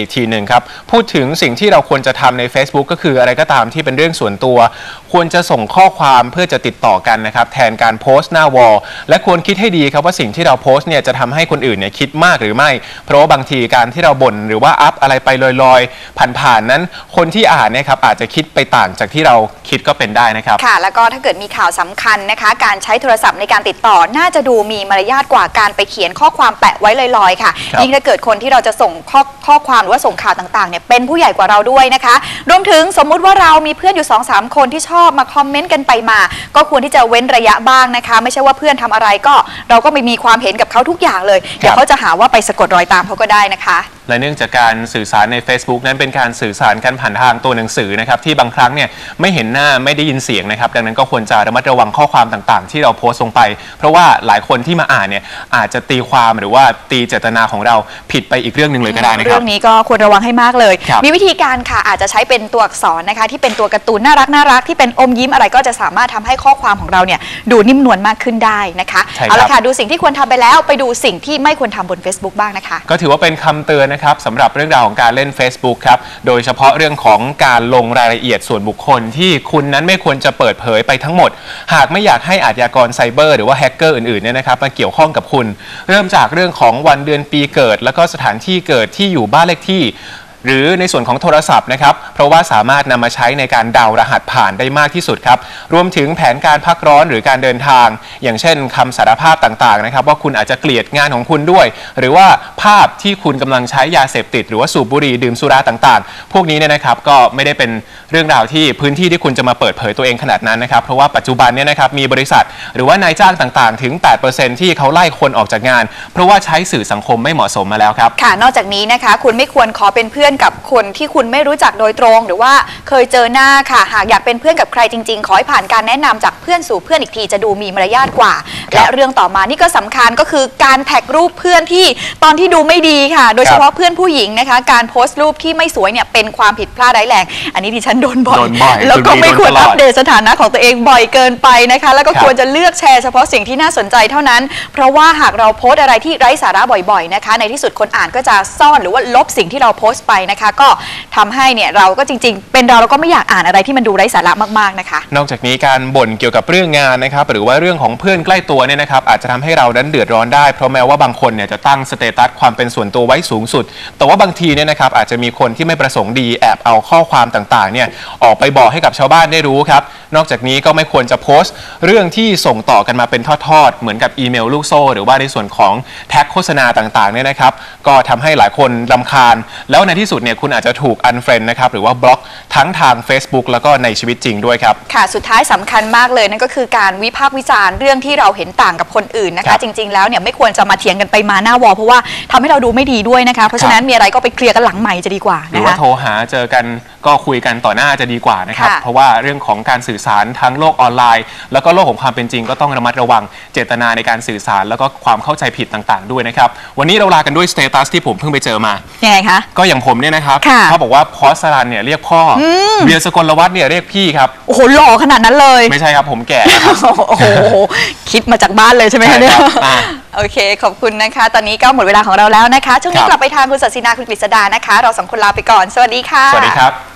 อีกทีหนึ่งครับ พูดถึงสิ่งที่เราควรจะทำใน Facebook ก็คืออะไรก็ตามที่เป็นเรื่องส่วนตัว ควรจะส่งข้อความเพื่อจะติดต่อกันนะครับ แทนการโพสต์หน้าวอลและควรคิดให้ดีครับว่าสิ่งที่เราโพสต์เนี่ยจะทำให้คนอื่นเนี่ยคิดมากหรือไม่ เพราะว่าบางทีการที่เราบ่นหรือว่าอัพอะไรไปลอยๆ ผ่านๆนั้น คนที่อ่านเนี่ยครับอาจจะคิดไปต่างจากที่เราคิดก็เป็นได้นะครับค่ะ แล้วก็ถ้าเกิดมีข่าวสำคัญนะคะ การใช้โทรศัพท์ในการติดต่อน่าจะดูมีมารยาทกว่าการไปเขียนข้อความแปะไว้ลอยๆค่ะครับยิ่งถ้าเกิดคนที่เราจะส่งข้อข้อความหรือว่าส่งข่าวต่างๆเนี่ยเป็นผู้ใหญ่กว่าเราด้วยนะคะรวมถึงสมมุติว่าเรามีเพื่อนอยู่2อสามคนที่ชอบมาคอมเมนต์กันไปมา ก็ควรที่จะเว้นระยะบ้างนะคะ ไม่ใช่ว่าเพื่อนทำอะไรก็ เราก็ไม่มีความเห็นกับเขาทุกอย่างเลยเดี๋ยวเขาจะหาว่าไปสะกดรอยตามเขาก็ได้นะคะ และเนื่องจากการสื่อสารใน Facebook นั้นเป็นการสื่อสารกันผ่านทางตัวหนังสือนะครับที่บางครั้งเนี่ยไม่เห็นหน้าไม่ได้ยินเสียงนะครับ ดังนั้นก็ควรจะระมัดระวังข้อความต่างๆ ที่เราโพสต์ลงไป เพราะว่าหลายคนที่มาอ่านเนี่ยอาจจะตีความหรือว่าตีเจตนาของเราผิดไปอีกเรื่องหนึ่งเลยก็ได้นะคเรื่รัอบงนี้ก็ควรระวังให้มากเลยครับมีวิธีการค่ะอาจจะใช้เป็นตัวอักษรนะคะที่เป็นตัวการ์ตูนน่ารักน่ารักที่เป็นอมยิ้มอะไรก็จะสามารถทำให้ข้อความของเราเนี่ยดูนิ่มนวลมากขึ้นได้นะคะใช่ครับเอาละค่ะดูสิ่งที่ควรทำไปแล้วไปดูสิ่งที่ไม่ควรทำบน Facebook บ้างนะคะ ก็ถือว่าเป็นคำเตือนนะครับสำหรับเรื่องราวของการเล่น Facebook ครับ โดยเฉพาะเรื่องของการลงรายละเอียดส่วนบุคคลที่คุณนั้นไม่ควรจะเปิดเผยไปทั้งหมด หากไม่อยากให้อาชญากรไซเบอร์หรือว่าแฮกเกอร์อื่นๆเนี่ยนะครับมาเกี่ยวข้องกับคุณ เริ่มจากเรื่องของวันเดือนปีเกิด แล้วก็สถานที่เกิดที่อยู่บ้านเลขที่ หรือในส่วนของโทรศัพท์นะครับ เพราะว่าสามารถนำมาใช้ในการเดารหัสผ่านได้มากที่สุดครับ รวมถึงแผนการพักร้อนหรือการเดินทาง อย่างเช่นคำสารภาพต่างๆนะครับ ว่าคุณอาจจะเกลียดงานของคุณด้วย หรือว่าภาพที่คุณกำลังใช้ยาเสพติด หรือว่าสูบบุหรี่ดื่มสุราต่างๆ พวกนี้เนี่ยนะครับก็ไม่ได้เป็นเรื่องราวที่พื้นที่ที่คุณจะมาเปิดเผยตัวเองขนาดนั้นนะครับ เพราะว่าปัจจุบันเนี่ยนะครับมีบริษัท หรือว่านายจ้างต่างๆ ถึง 8%ที่เขาไล่คนออกจากงาน เพราะว่าใช้สื่อสังคมไม่เหมาะสมมาแล้วครับค่ะนอกจากนี้นะคะคุณไม่ควรขอเป็นเพื่อนกับคนที่คุณไม่รู้จักโดยตรง หรือว่าเคยเจอหน้าค่ะ หากอยากเป็นเพื่อนกับใครจริง ๆ ขอให้ผ่านการแนะนำจากเพื่อนสู่เพื่อนอีกทีจะดูมีมารยาทกว่า และเรื่องต่อมานี่ก็สำคัญก็คือการแท็กรูปเพื่อนที่ตอนที่ดูไม่ดีค่ะ โดยเฉพาะเพื่อนผู้หญิงนะคะ การโพสต์รูปที่ไม่สวยเนี่ยเป็นความผิดพลาดร้ายแรง อันนี้ดิฉันโดนบ่อยโดนบ่อยแล้วก็ไม่ควรโดนตลอดอัปเดตสถานะของตัวเองบ่อยเกินไปนะคะ แล้วก็ครับ ควรจะเลือกแชร์เฉพาะสิ่งที่น่าสนใจเท่านั้น เพราะว่าหากเราโพสต์อะไรที่ไร้สาระบ่อยๆนะคะ ในที่สุดคนอ่านก็จะซ่อนหรือว่าลบสิ่งที่เราโพสต์ไปนะคะ ก็ทำให้เนี่ยเราก็จริง ๆ เป็นเราเราก็ไม่อยากอ่านอะไรที่มันดูไร้สาระมากๆนะคะ นอกจากนี้การบ่นเกี่ยวกับเรื่องงานนะครับ หรือว่าเรื่องของเพื่อนใกล้ตัวเนี่ยนะครับอาจจะทำให้เรานั้นเดือดร้อนได้ เพราะแม้ว่าบางคนเนี่ยจะตั้งสเตตัสความเป็นส่วนตัวไว้สูงสุด แต่ว่าบางทีเนี่ยนะครับอาจจะมีคนที่ไม่ประสงค์ดีแอบเอาข้อความต่างๆเนี่ยออกไปบอกให้กับชาวบ้านได้รู้ครับนอกจากนี้ก็ไม่ควรจะโพสต์ เรื่องที่ส่งต่อกันมาเป็นทอดๆเหมือนกับอีเมลลูกโซ่ หรือว่าในส่วนของแท็กโฆษณาต่างๆเนี่ยนะครับก็ทำให้หลายคนรำคาญ แล้วในที่สุดเนี่ยคุณอาจจะถูกอันเฟรนนะครับหรือว่าบล็อกทั้งทาง Facebook แล้วก็ในชีวิตจริงด้วยครับค่ะสุดท้ายสำคัญมากเลยนั่นก็คือการวิพากษ์วิจารณ์เรื่องที่เราเห็นต่างกับคนอื่นนะครัคะ บจริง ๆ แล้วเนี่ยไม่ควรจะมาเถียงกันไปมาหน้าวอลเพราะว่าทำให้เราดูไม่ดีด้วยนะคะ เพราะฉะนั้นมีอะไรก็ไปเคลียร์กันหลังใหม่จะดีกว่าหรือนะว่าคะ โทรหาเจอกันก็คุยกันต่อหน้าจะดีกว่านะครับ ค่ะ เพราะว่าเรื่องของการสื่อสารทั้งโลกออนไลน์ แล้วก็โลกของความเป็นจริงก็ต้องระมัดระวังเจตนาในการสื่อสาร แล้วก็ความเข้าใจผิดต่างๆ ด้วยนะครับ วันนี้เราลากันด้วยสเตตัสที่ผมเพิ่งไปเจอมา ยังไงคะ ก็อย่างผมเนี่ยนะครับค่ะ เขาบอกว่าพอสรันเนี่ยเรียกพ่ออเบียร์สกลวัฒน์เนี่ยเรียกพี่ครับ โอ้โหหล่อขนาดนั้นเลย ไม่ใช่ครับผมแก่นะครับ โอ้โห คิดมาจากบ้านเลยใช่ไหมคะเนี่ย ใช่ครับอ่าโอเค ขอบคุณนะคะ ตอนนี้ก็หมดเวลาของเราแล้วนะคะ ช่วงนี้ครับ กลับไปทางคุณศศินาคุณกฤษดานะคะ เราสองคนลาไปก่อน สวัสดีค่ะ สวัสดีครับ